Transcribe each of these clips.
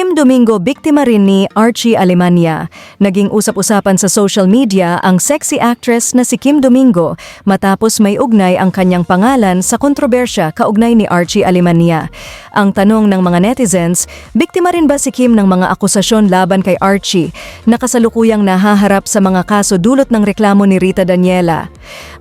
Kim Domingo biktima rin ni Archie Alemania. Naging usap-usapan sa social media ang sexy actress na si Kim Domingo matapos may ugnay ang kanyang pangalan sa kontrobersya kaugnay ni Archie Alemania. Ang tanong ng mga netizens, biktima rin ba si Kim ng mga akusasyon laban kay Archie na kasalukuyang nahaharap sa mga kaso dulot ng reklamo ni Rita Daniela?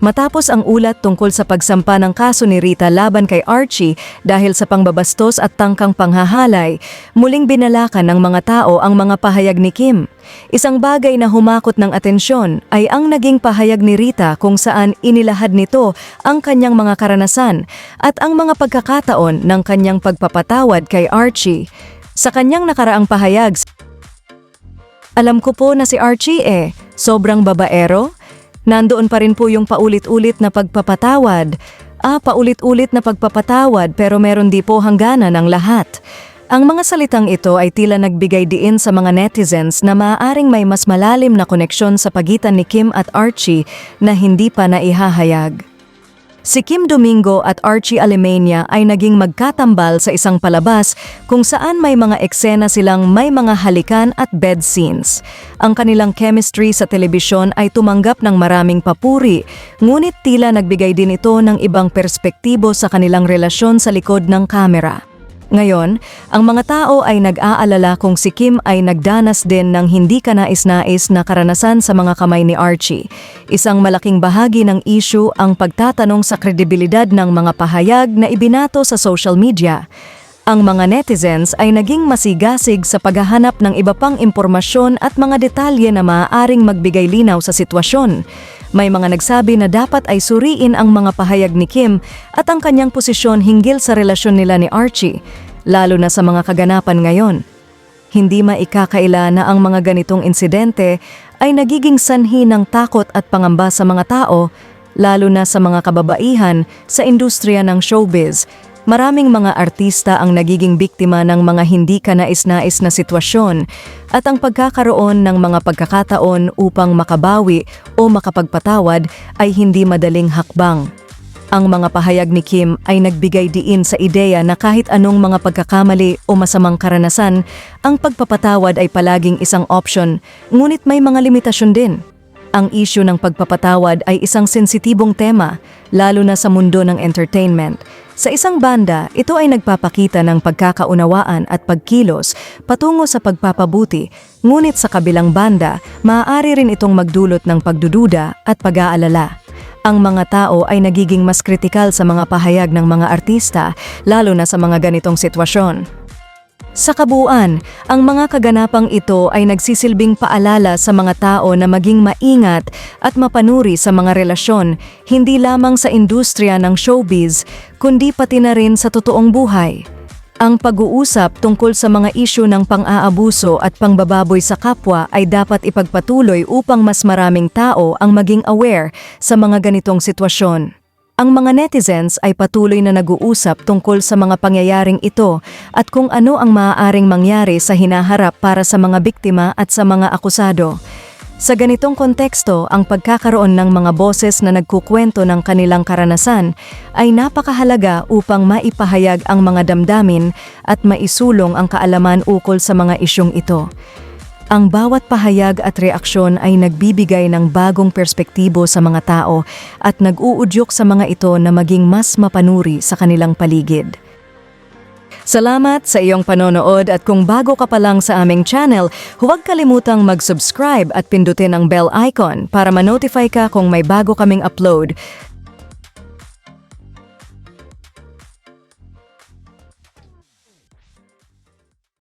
Matapos ang ulat tungkol sa pagsampa ng kaso ni Rita laban kay Archie dahil sa pangbabastos at tangkang panghahalay, muling binalakan ng mga tao ang mga pahayag ni Kim. Isang bagay na humakot ng atensyon ay ang naging pahayag ni Rita kung saan inilahad nito ang kanyang mga karanasan at ang mga pagkakataon ng kanyang pagpapatawad kay Archie. Sa kanyang nakaraang pahayag, alam ko po na si Archie eh, sobrang babaero. Nandoon pa rin po yung paulit-ulit na pagpapatawad. Ah, paulit-ulit na pagpapatawad pero meron di po hangganan ang lahat. Ang mga salitang ito ay tila nagbigay diin sa mga netizens na maaaring may mas malalim na koneksyon sa pagitan ni Kim at Archie na hindi pa naihahayag. Si Kim Domingo at Archie Alemania ay naging magkatambal sa isang palabas kung saan may mga eksena silang may mga halikan at bed scenes. Ang kanilang chemistry sa telebisyon ay tumanggap ng maraming papuri, ngunit tila nagbigay din ito ng ibang perspektibo sa kanilang relasyon sa likod ng kamera. Ngayon, ang mga tao ay nag-aalala kung si Kim ay nagdanas din ng hindi kanais-nais na karanasan sa mga kamay ni Archie. Isang malaking bahagi ng issue ang pagtatanong sa kredibilidad ng mga pahayag na ibinato sa social media. Ang mga netizens ay naging masigasig sa paghahanap ng iba pang impormasyon at mga detalye na maaaring magbigay linaw sa sitwasyon. May mga nagsabi na dapat ay suriin ang mga pahayag ni Kim at ang kanyang posisyon hinggil sa relasyon nila ni Archie, lalo na sa mga kaganapan ngayon. Hindi maikakaila na ang mga ganitong insidente ay nagiging sanhi ng takot at pangamba sa mga tao, lalo na sa mga kababaihan sa industriya ng showbiz Maraming mga artista ang nagiging biktima ng mga hindi kanais-nais na sitwasyon at ang pagkakaroon ng mga pagkakataon upang makabawi o makapagpatawad ay hindi madaling hakbang. Ang mga pahayag ni Kim ay nagbigay diin sa ideya na kahit anong mga pagkakamali o masamang karanasan, ang pagpapatawad ay palaging isang option, ngunit may mga limitasyon din. Ang isyu ng pagpapatawad ay isang sensitibong tema, lalo na sa mundo ng entertainment. Sa isang banda, ito ay nagpapakita ng pagkakaunawaan at pagkilos patungo sa pagpapabuti, ngunit sa kabilang banda, maaari rin itong magdulot ng pagdududa at pag-aalala. Ang mga tao ay nagiging mas kritikal sa mga pahayag ng mga artista, lalo na sa mga ganitong sitwasyon. Sa kabuuan, ang mga kaganapang ito ay nagsisilbing paalala sa mga tao na maging maingat at mapanuri sa mga relasyon, hindi lamang sa industriya ng showbiz, kundi pati na rin sa totoong buhay. Ang pag-uusap tungkol sa mga isyu ng pang-aabuso at pangbababoy sa kapwa ay dapat ipagpatuloy upang mas maraming tao ang maging aware sa mga ganitong sitwasyon. Ang mga netizens ay patuloy na nag-uusap tungkol sa mga pangyayaring ito at kung ano ang maaaring mangyari sa hinaharap para sa mga biktima at sa mga akusado. Sa ganitong konteksto, ang pagkakaroon ng mga boses na nagkukwento ng kanilang karanasan ay napakahalaga upang maipahayag ang mga damdamin at maisulong ang kaalaman ukol sa mga isyong ito. Ang bawat pahayag at reaksyon ay nagbibigay ng bagong perspektibo sa mga tao at nag-uudyok sa mga ito na maging mas mapanuri sa kanilang paligid. Salamat sa iyong panonood at kung bago ka pa lang sa aming channel, huwag kalimutang mag-subscribe at pindutin ang bell icon para ma-notify ka kung may bago kaming upload.